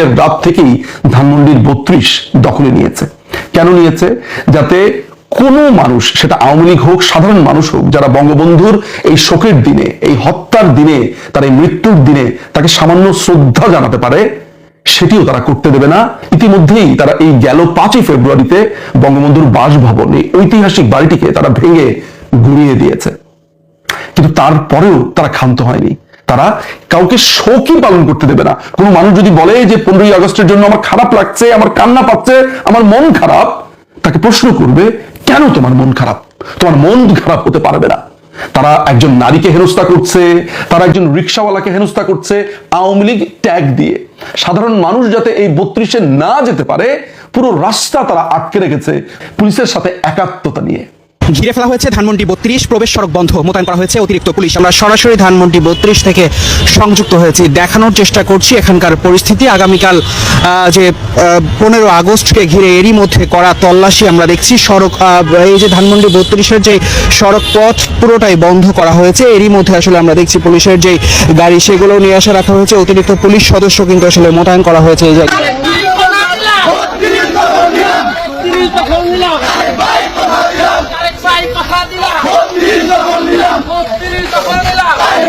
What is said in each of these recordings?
তারিখের রাত থেকেই ধানমন্ডির বত্রিশ দখলে নিয়েছে। কেন নিয়েছে? যাতে কোনো মানুষ, সেটা আওয়ামী লীগ হোক, সাধারণ মানুষ হোক, যারা বঙ্গবন্ধুর এই শোকের দিনে, এই হত্যার দিনে, তার এই মৃত্যুর দিনে তাকে সামান্য শ্রদ্ধা জানাতে পারে, সেটিও তারা করতে দেবে না। ইতিমধ্যেই তারা এই গেল পাঁচই ফেব্রুয়ারিতে বঙ্গবন্ধুর বাসভবন এই ঐতিহাসিক বাড়িটিকে তারা ভেঙে গুড়িয়ে দিয়েছে। কিন্তু তারপরেও তারা ক্ষান্ত হয়নি। তারা কাউকে শোকই পালন করতে দেবে না। কোনো মানুষ যদি বলে যে, পনেরোই আগস্টের জন্য আমার খারাপ লাগছে, আমার কান্না পাচ্ছে, আমার মন খারাপ, তাকে প্রশ্ন করবে, কেন তোমার মন খারাপ? তোমার মন খারাপ হতে পারবে না। তারা একজন নারীকে হেনস্থা করছে, তারা একজন রিক্সাওয়ালাকে হেনস্থা করছে, আওয়ামী লীগ ট্যাগ দিয়ে। সাধারণ মানুষ যাতে এই বত্রিশে না যেতে পারে, পুরো রাস্তা তারা আটকে রেখেছে, পুলিশের সাথে একাত্মতা নিয়ে। ঘিরে ফেলা হয়েছে ধানমন্ডি বত্রিশ, প্রবেশ সড়ক বন্ধ, মোতায়েন করা হয়েছে অতিরিক্ত পুলিশ। আমরা সরাসরি ধানমন্ডি বত্রিশ থেকে সংযুক্ত হয়েছি। দেখানোর চেষ্টা করছি এখানকার পরিস্থিতি। আগামীকাল যে পনেরো আগস্টকে ঘিরে এরই মধ্যে করা তল্লাশি আমরা দেখছি। সড়ক এই যে ধানমন্ডি বত্রিশের যে সড়ক পথ পুরোটাই বন্ধ করা হয়েছে। এরই মধ্যে আসলে আমরা দেখছি পুলিশের যে গাড়ি, সেগুলো নিয়ে আসা রাখা হয়েছে। অতিরিক্ত পুলিশ সদস্য কিন্তু আসলে মোতায়েন করা হয়েছে এই জায়গায়।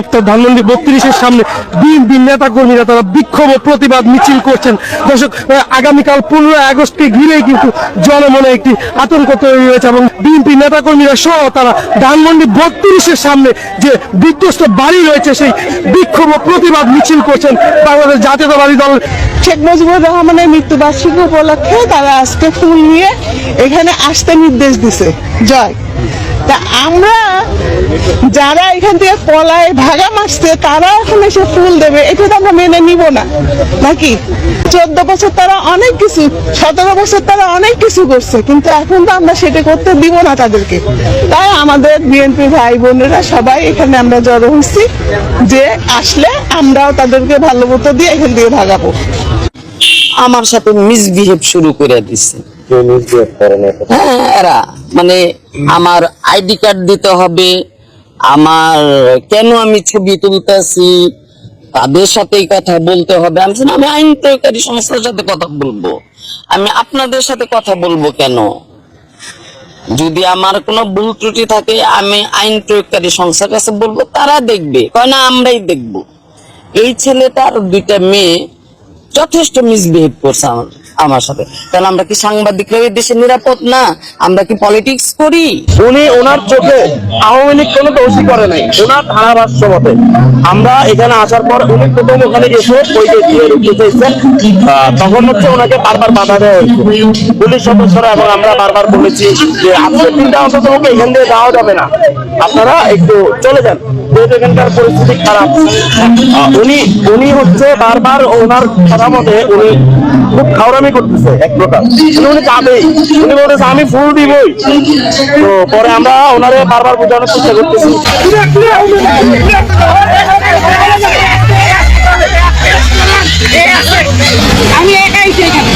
উত্তপ্ত ধানমন্ডি বত্রিশের সামনে বিএনপি নেতা কর্মীরা তারা বিক্ষোভ ও প্রতিবাদ মিছিল করছেন। দর্শক আগামীকাল পনেরোই আগস্টকে ঘিরেই কিন্তু জনমনে একটি আতঙ্ক তৈরি হয়েছে এবং বিএনপি নেতা কর্মীরা সহ তারা ধানমন্ডি বত্রিশের সামনে যে বিধ্বস্ত বাড়ি রয়েছে, সেই বিক্ষোভ ও প্রতিবাদ মিছিল করছেন বাংলাদেশ জাতীয়তাবাদী দল। শেখ মুজিবুর রহমানের মৃত্যুবার্ষিকী উপলক্ষে তারা আজকে ফুল নিয়ে এখানে আসতে নির্দেশ দিছে। জয়। তা আমরা যারা এখান থেকে পলায় ভাগা মারছে তারা এখন এসে ফুল দেবে। এটা তো আমরা মেনে নিব না। নাকি? চোদ্দ বছর তারা অনেক কিছু, সতেরো বছর তারা অনেক কিছু করছে, কিন্তু এখন তো আমরা সেটা করতে দিব না তাদেরকে। তাই আমাদের বিএনপি ভাই বোনেরা সবাই এখানে আমরা জড়ো হচ্ছি যে আসলে আমরাও তাদেরকে ভালো মতো দিয়ে এখান থেকে ভাগাবো। আমার সাথে মিসবিহেভ শুরু করে দিচ্ছে হ্যাঁ মানে আমার আইডি কার্ড দিতে হবে, আমার কেন আমি ছবি তুলতেছি, তাদের সাথেই কথা বলতে হবে। আমি আমি আইন প্রয়োগকারী সংস্থার সাথে কথা বলব। আমি আপনাদের সাথে কথা বলব কেন? যদি আমার কোনো ভুল ত্রুটি থাকে, আমি আইন প্রয়োগকারী সংস্থার কাছে বলব, তারা দেখবে। না, আমরাই দেখব। এই ছেলেটার দুইটা মেয়ে যথেষ্ট মিসবিহেভ করছে আমার। আমার সাথে। তাহলে আমরা কি সাংবাদিকরা দেশে নিরাপদ না? আমরা কি পলিটিক্স করি? উনি ওনার চোখে আওয়ামী লীগ কোনো দোষী করে নাই। ওনার ধারাভাষ্য মতে আমরা এখানে আসার পর উনি প্রথম ওখানে এসে বইকে দিয়ে রুখতে চাইছেন তখন হচ্ছে ওনাকে বারবার বাধা দেওয়া হয়েছে। পুলিশ সদস্যরা এবং আমরা বারবার বলেছি যে আজকের দিনটা অন্তত এখান দিয়ে যাওয়া যাবে না। আপনারা একটু চলে যান। এখানকার পরিস্থিতি খারাপ। উনি উনি হচ্ছে বারবার ওনার কথা মতে উনি খুব খাওরামি করতেছে, এক প্রকার। উনি যাবেই। উনি বলতেছে, আমি ফুল দিবই। তো পরে আমরা ওনারে বারবার বোঝানোর চেষ্টা করতেছি। আমি একাই সেখানে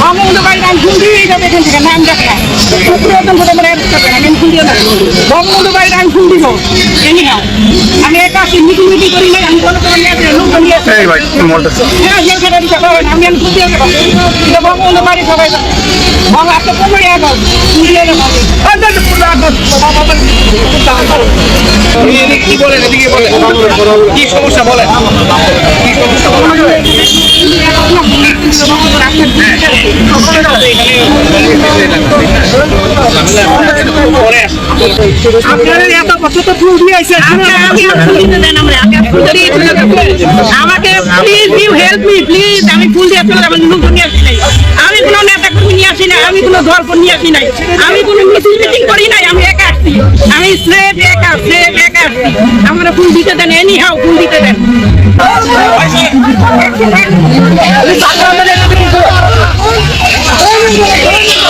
বঙ্গবন্ধু বাড়ির আমি ফুল দিয়ে যাবে এখান থেকে, নাম দিয়ে যাব বঙ্গবন্ধু বাড়ির আমি ফুল দিব এনি নাও। আমি একা আছি মিটিং মিটিং করি নাই আমি কোনো কোনো নিয়ে লোক নিয়ে আসি হ্যাঁ জেল খেটে দিতে পারবেন আমি আমি ফুল দিয়ে বঙ্গবন্ধু বাড়ি সবাই যাবে বাংলা পনেরোই আগস্ট ফুল দিয়ে যাব কি বলেন এদিকে বলেন। কি সমস্যা বলেন? কি সমস্যা বলেন? আপনারা এত বছর তো ফুল দিয়ে আইছেন আমাকে please you help me please আমি ফুল দিয়ে চলে যাব লোক নিয়ে আসি নাই। আমি কোনো নেতা কর্মী নিয়ে আসি নাই আমি কোনো দল নিয়ে আসি নাই। আমি কোনো মিটিং মিটিং করি নাই আমি একা আসছি। আমি স্লেভ একা স্লেভ একা আসছি। আমরা ফুল দিতে দেন এনি হাও ফুল দিতে দেন। এই পরিস্থিতি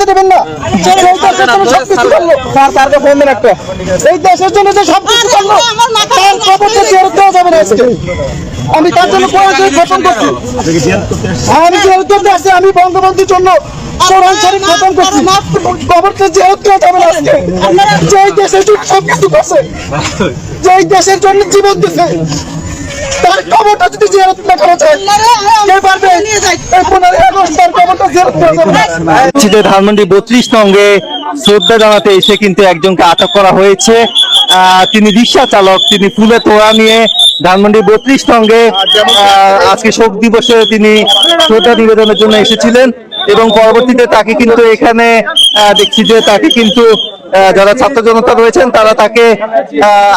করতে দেবেন না। আপনারা আপনারা আপনারা তারপরে জেল করতে দেবেন না যে এই দেশের জন্য সবকিছু করল স্যার ফোন দেন একটা। এই দেশের জন্য যে সবকিছু করল তার দেওয়া যাবে না আজকে আমি তার জন্য পড়াশোনা খতম করছি। আমি জেল করতে আসছি আমি বঙ্গবন্ধুর জন্য কোরআন শরীফ খতম করছি। খবরটা জেল দেওয়া যাবে না আজকে যে এই দেশের জন্য সবকিছু করছে যে এই দেশের জন্য জীবন দিছে তার খবরটা যদি জেরত না করা যায় কে পারবে? এই পনেরোই আগস্ট তার খবরটা জেরত করা যাবে। ধানমন্ডি শ্রদ্ধা জানাতে এসে কিন্তু একজনকে আটক করা হয়েছে। তিনি রিক্সা চালক তিনি ফুলে তোড়া নিয়ে ধানমন্ডি বত্রিশ আহ, আজকে শোক দিবসে তিনি শ্রদ্ধা নিবেদনের জন্য এসেছিলেন এবং পরবর্তীতে তাকে কিন্তু এখানে দেখছি যে তাকে কিন্তু যারা ছাত্র জনতা রয়েছেন, তারা তাকে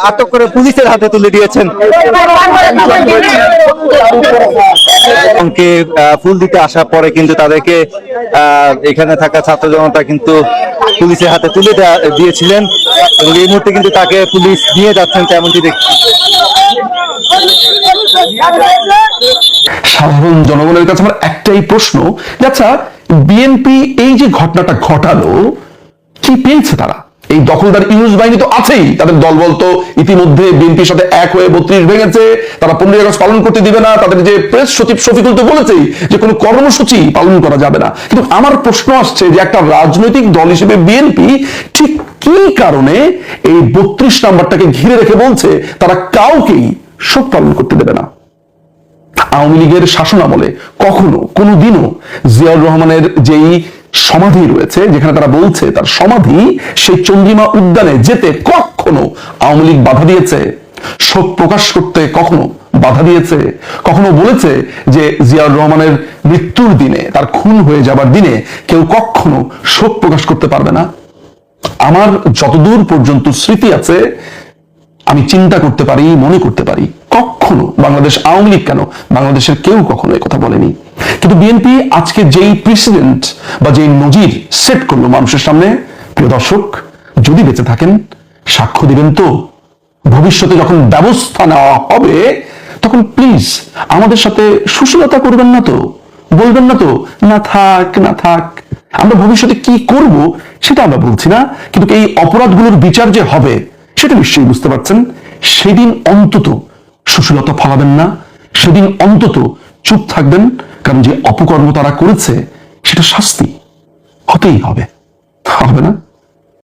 আটক করে পুলিশের হাতে তুলে দিয়েছেন। ফুল দিতে আসার পরে কিন্তু তাদেরকে এখানে থাকা ছাত্র জনতা কিন্তু পুলিশের হাতে তুলে দিয়েছিলেন। এবং এই মুহূর্তে কিন্তু তাকে পুলিশ নিয়ে যাচ্ছেন তেমনটি দেখছি সাধারণ জনগণের কাছে আমার একটাই প্রশ্ন আচ্ছা বিএনপি এই যে ঘটনাটা ঘটালো, কি পেয়েছে তারা? এই দখলদার ইউনুস বাহিনী তো আছেই। তাদের দলবল তো ইতিমধ্যে বিএনপির সাথে এক হয়ে বত্রিশ ভেঙেছে। তারা পনেরোই আগস্ট পালন করতে দিবে না। তাদের যে প্রেস সচিব শফিকুল তো বলেছেই যে কোনো কর্মসূচি পালন করা যাবে না। কিন্তু আমার প্রশ্ন আসছে যে একটা রাজনৈতিক দল হিসেবে বিএনপি ঠিক কি কারণে এই বত্রিশ নাম্বারটাকে ঘিরে রেখে বলছে, তারা কাউকেই শোক পালন করতে দেবে না? আওয়ামী লীগের শাসন আমলে কখনো, কোনোদিনও জিয়াউর রহমানের যেই সমাধি রয়েছে, যেখানে তারা বলছে তার সমাধি সেই চন্দ্রিমা উদ্যানে যেতে কখনো আওয়ামী লীগ বাধা দিয়েছে। শোক প্রকাশ করতে কখনো বাধা দিয়েছে। কখনো বলেছে যে জিয়াউর রহমানের মৃত্যুর দিনে, তার খুন হয়ে যাবার দিনে কেউ কখনো শোক প্রকাশ করতে পারবে না। আমার যতদূর পর্যন্ত স্মৃতি আছে, আমি চিন্তা করতে পারি, মনে করতে পারি, কখনো বাংলাদেশ আওয়ামী লীগ কেন বাংলাদেশের কেউ কখনো কথা বলেনি। কিন্তু বিএনপি আজকে যেই প্রেসিডেন্ট বা যেই নজির সেট করল মানুষের সামনে, প্রিয় দর্শক, যদি বেঁচে থাকেন, সাক্ষ্য দিবেন তো। ভবিষ্যতে যখন ব্যবস্থা নেওয়া হবে, তখন প্লিজ আমাদের সাথে সুশীলতা করবেন না তো। বলবেন না তো, না থাক না থাক, আমরা ভবিষ্যতে কি করব সেটা আমরা বলছি না। কিন্তু এই অপরাধগুলোর বিচার যে হবে, সেটা নিশ্চয়ই বুঝতে পারছেন। সেদিন অন্তত সুশীলতা ফলাবেন না, সেদিন অন্তত চুপ থাকবেন। কারণ যে অপকর্ম তারা করেছে সেটা শাস্তি। হতেই হবে। হবে না?